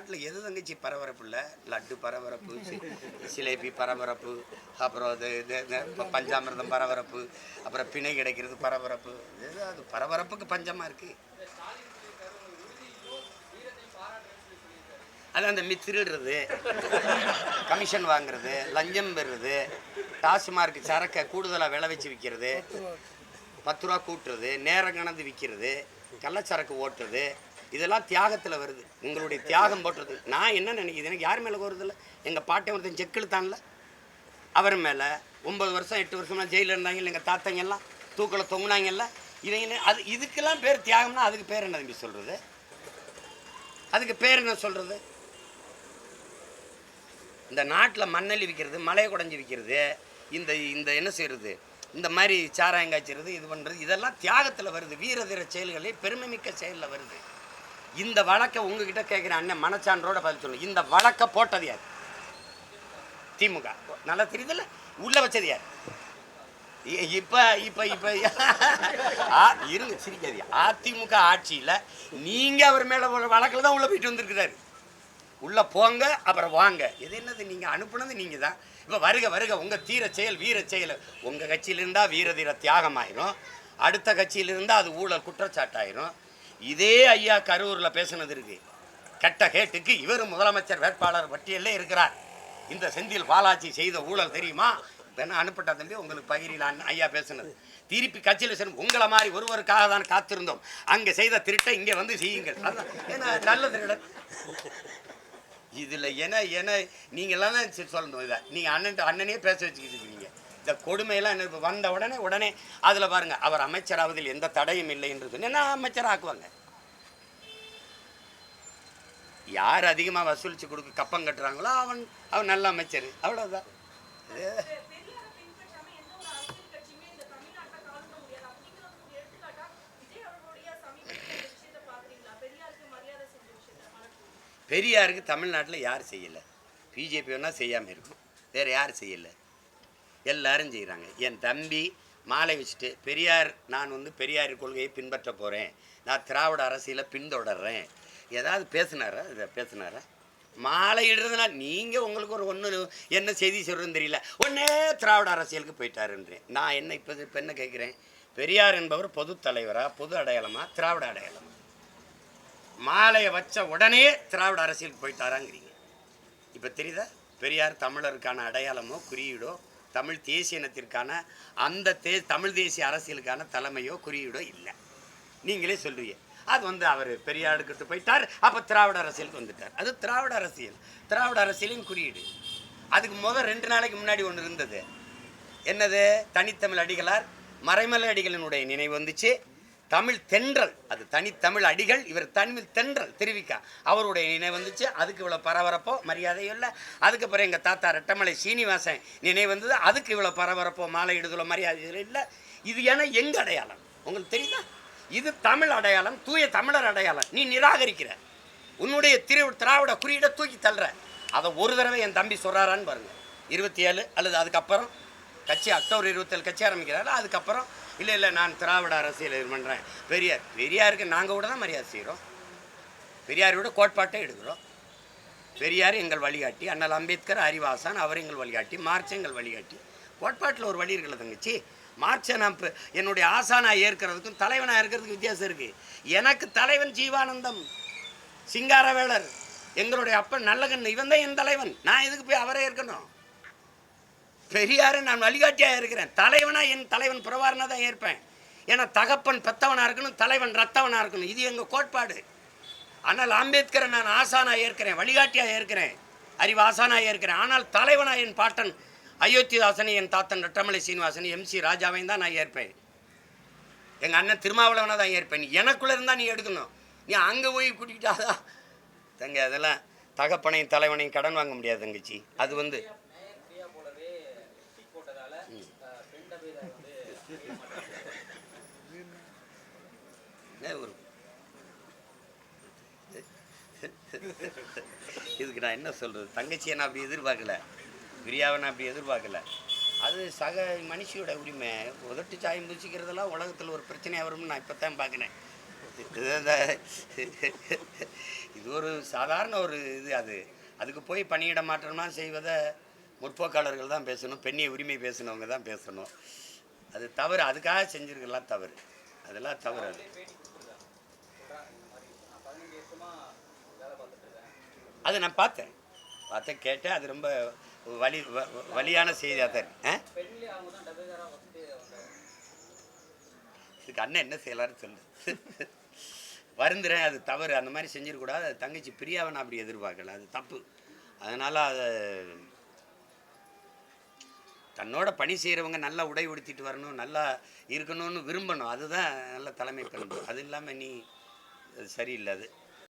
நாட்டில் எது தங்கச்சி பரபரப்பு இல்லை? லட்டு பரபரப்பு சிலேபி பரபரப்பு அப்புறம் அது இது பஞ்சாமிரதம் பரபரப்பு அப்புறம் பிணை கிடைக்கிறது பரபரப்பு. இது அது பரபரப்புக்கு பஞ்சமாக இருக்குது அது அந்த மி திருடுறது கமிஷன் வாங்குறது லஞ்சம் பெறுறது டாஸ்மார்க் சரக்கை கூடுதலாக விளை வச்சு விற்கிறது பத்து ரூபா கூட்டுறது நேரம் கணந்து விற்கிறது கள்ளச்சரக்கு ஓட்டுறது இதெல்லாம் தியாகத்தில் வருது. உங்களுடைய தியாகம் போட்டுறது நான் என்ன நினைக்கிறது எனக்கு யார் மேலே கோருதில்ல எங்கள் பாட்டை ஒருத்தன் செக் இழுத்தான்ல. அவர் மேலே ஒம்பது வருஷம் எட்டு வருஷம்லாம் ஜெயிலில் இருந்தாங்க. எங்கள் தாத்தங்கெல்லாம் தூக்கில் தொங்குனாங்கல்ல. இவங்க அது இதுக்கெல்லாம் பேர் தியாகம்னா அதுக்கு பேர் என்ன தம்பி சொல்கிறது அதுக்கு பேர் என்ன சொல்கிறது இந்த நாட்டில் மண்ணல்லி விற்கிறது மலையை குடஞ்சி விற்கிறது இந்த இந்த என்ன செய்கிறது இந்த மாதிரி சாராயம் காய்ச்சிறது இது பண்ணுறது இதெல்லாம் தியாகத்தில் வருது. வீர தீர செயல்களே பெருமைமிக்க செயலில் வருது. இந்த வழக்கை உங்ககிட்ட கேட்குற அண்ணன் மனச்சான்றோட பதில் சொல்லணும். இந்த வழக்கை போட்டது யார்? திமுக. நல்லா தெரியுதுல்ல? உள்ள வச்சது யார்? இப்போ இப்போ இப்போ ஆ, இருங்க சிரிக்காது அதிமுக ஆட்சியில் நீங்கள் அவர் மேலே ஒரு வழக்கில் தான் உள்ளே போயிட்டு வந்திருக்கிறாரு. உள்ள போங்க அப்புறம் வாங்க. இது என்னது? நீங்கள் அனுப்புனது நீங்கள் தான். இப்போ வருக வருக உங்கள் தீர செயல் வீர செயல். உங்கள் கட்சியிலிருந்தால் வீர தீர தியாகம் ஆயிரும் அடுத்த கட்சியிலிருந்தால் அது ஊழல் குற்றச்சாட்டாயிரும். இதே ஐயா கரூரில் பேசுனது இருக்கு. கெட்ட கேட்டுக்கு இவர் முதலமைச்சர் வேட்பாளர் பட்டியலில் இருக்கிறார். இந்த செந்தில் பாலாஜி செய்த ஊழல் தெரியுமா? என்ன அனுப்பிட்டா தம்பி? உங்களுக்கு பகிரில் அண்ணன் ஐயா பேசுனது. திருப்பி கட்சியில் செல்லும் உங்களை மாதிரி ஒருவருக்காக தான் காத்திருந்தோம். அங்கே செய்த திருட்டை இங்கே வந்து செய்யுங்கள். அதான். ஏன்னா நல்ல திருடன் இதில் என என நீங்களாம் தான் சரி சொல்லணும் இதை. நீங்கள் அண்ணன் அண்ணனே பேச வச்சுக்கிட்டு இருக்கீங்க. இந்த கொடுமையெல்லாம் என்ன வந்த உடனே உடனே அதில் பாருங்க அவர் அமைச்சராவதில் எந்த தடையும் இல்லை என்று சொன்னா என்ன அமைச்சர் ஆக்குவாங்க யார் அதிகமாக வசூலித்து கொடுக்க கப்பம் கட்டுறாங்களோ அவன் அவன் நல்ல அமைச்சர். அவ்வளோதான் பெரியாருக்கு தமிழ்நாட்டில் யார் செய்யலை? பிஜேபி வேணால் செய்யாமல் இருக்கும் வேறு யார் செய்யலை? எல்லாரும் செய்கிறாங்க என் தம்பி மாலை வச்சுட்டு பெரியார் நான் வந்து பெரியார் கொள்கையை பின்பற்ற போகிறேன் நான் திராவிட அரசியலை பின்தொடர்றேன். ஏதாவது பேசுனாரா? இதை பேசினாரா? மாலை இடுறதுனா நீங்கள் உங்களுக்கு ஒரு ஒன்று என்ன செய்தி சொல்கிறதுன்னு தெரியல. ஒன்றே திராவிட அரசியலுக்கு போயிட்டாருன்றேன். நான் என்ன இப்போ இப்போ என்ன கேட்குறேன் பெரியார் என்பவர் பொது தலைவராக பொது அடையாளமாக திராவிட அடையாளமா? மாலையை வச்ச உடனே திராவிட அரசியலுக்கு போயிட்டாராங்கிறீங்க. இப்போ தெரியுதா? பெரியார் தமிழருக்கான அடையாளமோ குறியீடோ தமிழ் தேசிய இனத்திற்கான அந்த தே தமிழ் தேசிய அரசியலுக்கான தலைமையோ குறியீடோ இல்லை. நீங்களே சொல்லுவீங்க. அது வந்து அவர் பெரியாருக்கிட்ட போயிட்டார். அப்போ திராவிட அரசியலுக்கு வந்துட்டார். அது திராவிட அரசியல். திராவிட அரசியலின் குறியீடு. அதுக்கு முதல் ரெண்டு நாளைக்கு முன்னாடி ஒன்று இருந்தது. என்னது? தனித்தமிழ் அடிகளார் மறைமலை அடிகளினுடைய நினைவு வந்துச்சு. தமிழ் தென்றல். அது தனித்தமிழ் அடிகள் இவர் தமிழ் தென்றல் தெரிவிக்கா. அவருடைய நினைவு வந்துச்சு அதுக்கு இவ்வளோ பரபரப்போ மரியாதையும் இல்லை. அதுக்கப்புறம் எங்கள் தாத்தா ரெட்டமலை சீனிவாசன் நினைவு வந்தது அதுக்கு இவ்வளோ பரபரப்போ மாலை இடுதலோ மரியாதை இல்லை. இது ஏன்னா எங்க அடையாளம்? உங்களுக்கு தெரியுதா? இது தமிழ் அடையாளம் தூய தமிழர் அடையாளம். நீ நிராகரிக்கிற. உன்னுடைய திரு திராவிட குறியீடை தூக்கி தள்ளுற. அதை ஒரு தடவை என் தம்பி சொல்கிறாரான்னு பாருங்கள் இருபத்தி ஏழு அல்லது அதுக்கப்புறம் கட்சி அக்டோபர் இருபத்தேழு கட்சி ஆரம்பிக்கிறாரு அதுக்கப்புறம் இல்லை இல்லை நான் திராவிட அரசியல் இது பண்ணுறேன் பெரியார் பெரியாருக்கு நாங்கள் கூட தான் மரியாதை செய்கிறோம் பெரியாரோட கோட்பாட்டை எடுக்கிறோம். பெரியார் எங்கள் வழிகாட்டி அண்ணல் அம்பேத்கர் அறிவாசான் அவர் எங்கள் வழிகாட்டி மார்ச் எங்கள் வழிகாட்டி. கோட்பாட்டில் ஒரு வழி இருக்கல தங்கச்சி? மார்ச்சை நான் இப்போ என்னுடைய ஆசானாக ஏற்கிறதுக்கும் தலைவனாக இருக்கிறதுக்கு வித்தியாசம் இருக்குது எனக்கு தலைவன் ஜீவானந்தம் சிங்காரவேலர். எங்களுடைய அப்பன் நல்லகண்ணு இவன் தான் என் தலைவன். நான் எதுக்கு போய் அவரே இருக்கணும் பெரியாரு நான் வழிகாட்டியாக இருக்கிறேன். தலைவனா என் தலைவன் பிரபாரனா தான் ஏற்பேன். ஏன்னா தகப்பன் பெத்தவனாக இருக்கணும் தலைவன் ரத்தவனாக இருக்கணும். இது எங்கள் கோட்பாடு. ஆனால் அம்பேத்கரை நான் ஆசானாக ஏற்கிறேன் வழிகாட்டியாக ஏற்கிறேன். அறிவு ஆசானாக ஏற்கிறேன். ஆனால் தலைவனா என் பாட்டன் அயோத்திதாசனை என் தாத்தன் ரட்டமலை சீனிவாசன் எம்சி ராஜாவையும் தான் நான் ஏற்பேன். எங்கள் அண்ணன் திருமாவளவனாக தான் ஏற்பேன். எனக்குள்ளே இருந்தால் நீ எடுக்கணும். நீ அங்கே போய் கூட்டிக்கிட்டாதா தங்க அதெல்லாம் தகப்பனையும் தலைவனையும் கடன் வாங்க முடியாது தங்கச்சி. அது வந்து ஒரு இதுக்கு நான் என்ன சொல்கிறது தங்கச்சியை நான் அப்படி எதிர்பார்க்கல. பிரியாவை நான் அப்படி எதிர்பார்க்கல. அது சக மனுஷியோட உரிமை. உதட்டு சாயம் பூசிக்கிறதெல்லாம் உலகத்தில் ஒரு பிரச்சனையாக வரும்னு நான் இப்போ தான் பார்க்குறேன். இது ஒரு சாதாரண ஒரு இது அது. அதுக்கு போய் பணியிட மாற்றமாக செய்வதை முற்போக்காளர்கள் தான் பேசணும். பெண்ணிய உரிமை பேசினவங்க தான் பேசணும். அது தவறு. அதுக்காக செஞ்சிருக்கலாம் தவறு. அதெல்லாம் தவறு அது. அது நான் அதை நான் பார்த்தேன். பார்த்தேன் கேட்டேன். அது ரொம்ப வலி வ- வ- வலியான செய்தியாக தான் இதுக்கு அண்ணன் என்ன செய்யலான்னு சொல்லு. வருந்துறேன். அது தவறு. அந்த மாதிரி செஞ்சிடக்கூடாது. அது தங்கச்சி பிரியாவை நான் அப்படி எதிர்பார்க்கல. அது தப்பு. அதனால் அதை தன்னோட பணி செய்கிறவங்க நல்லா உடை உடுத்திட்டு வரணும் நல்லா இருக்கணும்னு விரும்பணும். அதுதான் நல்ல தலைமை பண்பு அது இல்லாமல் நீ சரியில்லை அது